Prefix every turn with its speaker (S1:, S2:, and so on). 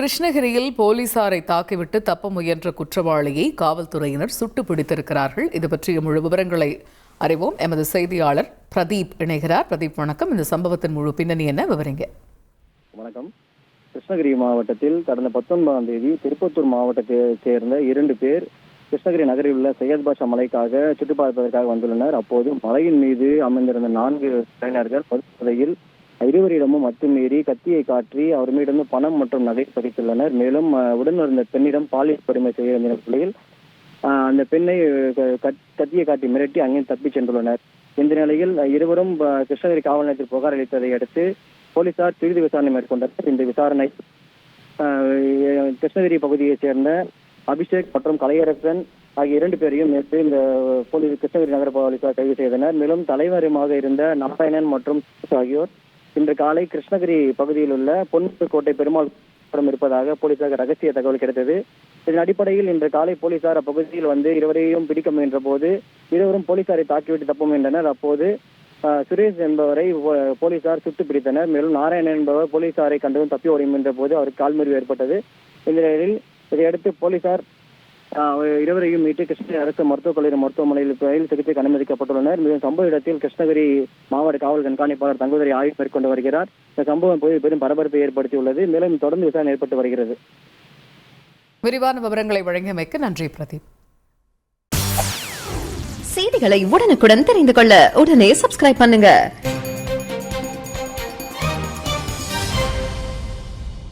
S1: கிருஷ்ணகிரியில் போலீசாரை தாக்கிவிட்டு தப்ப முயன்ற குற்றவாளியை காவல்துறையினர் சுட்டு பிடித்திருக்கிறார்கள் இது பற்றிய முழு விவரங்களை அறிவோம். எமது செய்தியாளர் பிரதீப் இணைகிறார். பிரதீப் வணக்கம். இந்த சம்பவத்தின் முழு பின்னணி என்ன? விவரிங்க.
S2: வணக்கம். கிருஷ்ணகிரி மாவட்டத்தில் கடந்த பத்தொன்பதாம் தேதி திருப்பத்தூர் மாவட்டத்தை சேர்ந்த இரண்டு பேர் கிருஷ்ணகிரி நகரில் உள்ள சையத் பாஷா மலைக்காக சுற்றுப்பார்ப்பதற்காக வந்துள்ளனர். அப்போது மலையின் மீது அமர்ந்திருந்த நான்கு இளைஞர்கள் மதுரையில் இருவரிடமும் அத்துமீறி கத்தியை காட்டி அவர் மீது பணம் மற்றும் நகை பறித்துள்ளனர். மேலும் உடன் இருந்த பெண்ணிடம் பாலியல் கொடுமை செய்ய நிலையில் அந்த பெண்ணை க- கத்- கத்தியை காட்டி மிரட்டி அங்கே தப்பிச் சென்றுள்ளனர். இந்த நிலையில் இருவரும் கிருஷ்ணகிரி காவல் நிலையத்தில் புகார் அளித்ததை அடுத்து போலீசார் திருதி விசாரணை மேற்கொண்டனர். இந்த விசாரணை கிருஷ்ணகிரி பகுதியைச் சேர்ந்த அபிஷேக் மற்றும் கலையரசன் ஆகிய இரண்டு பேரையும் நேற்று இந்த போலீஸ் கிருஷ்ணகிரி நகர போலீசார் கைது செய்தனர். மேலும் தலைவருமாக இருந்த நாராயணன் மற்றும் ஆகியோர் இன்று காலை கிருஷ்ணகிரி பகுதியில் உள்ள பொன்னுக்கோட்டை பெருமாள் படம் இருப்பதாக போலீசாருக்கு ரகசிய தகவல் கிடைத்தது. இதன் அடிப்படையில் இன்று காலை போலீசார் அப்பகுதியில் வந்து இருவரையும் பிடிக்க முயன்ற போது இருவரும் போலீசாரை தாக்கிவிட்டு தப்ப முயன்றனர். அப்போது சுரேஷ் என்பவரை போலீசார் சுட்டு பிடித்தனர். மேலும் நாராயணன் என்பவர் போலீசாரை கண்டதும் தப்பி ஓடி முயன்ற போது அவருக்கு கால்முறிவு ஏற்பட்டது. இந்த நிலையில் இதையடுத்து போலீசார் இருவரையும் மீட்டு கிருஷ்ணகிரி அரசு மருத்துவக் கல்லூரி மருத்துவமனையில் பயில் சிகிச்சைக்கு அனுமதிக்கப்பட்டுள்ளனர். மேலும் சம்பவ இடத்தில் கிருஷ்ணகிரி மாவட்ட காவல் கண்காணிப்பாளர் தங்குதுரை ஆய்வு மேற்கொண்டு வருகிறார். இந்த சம்பவம் போய் பெரும் பரபரப்பை ஏற்படுத்தியுள்ளது. மேலும் தொடர்ந்து விசாரணை ஏற்பட்டு வருகிறது.
S1: விரிவான விவரங்களை வழங்கியமைக்கு நன்றி பிரதீப்.
S3: செய்திகளை உடனுக்குடன் தெரிந்து கொள்ள உடனே சப்ஸ்கிரைப் பண்ணுங்க.